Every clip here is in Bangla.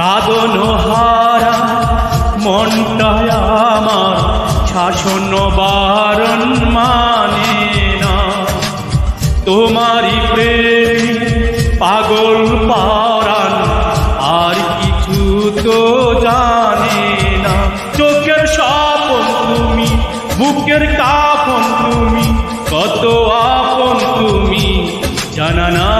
বাদন হারা, মনটায় আমার শাসন বারণ মানে না। তোমারই প্রেম পাগল পারান, আর কিছু তো জানে না। চোখের স্বপন তুমি, বুকের কাপন তুমি, কত আপন তুমি, জানা নাই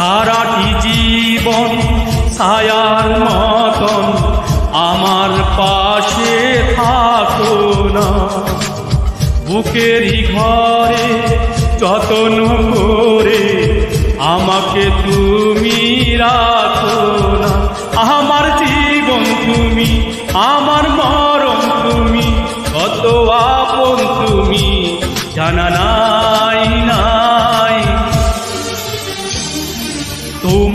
সারাটি জীবন ছায়ার মতন আমার পাশে থাকো না। বুকেরই ঘরে যতন করে আমাকে তুমি রাখো না। আমার জীবন তুমি, আমার মরণ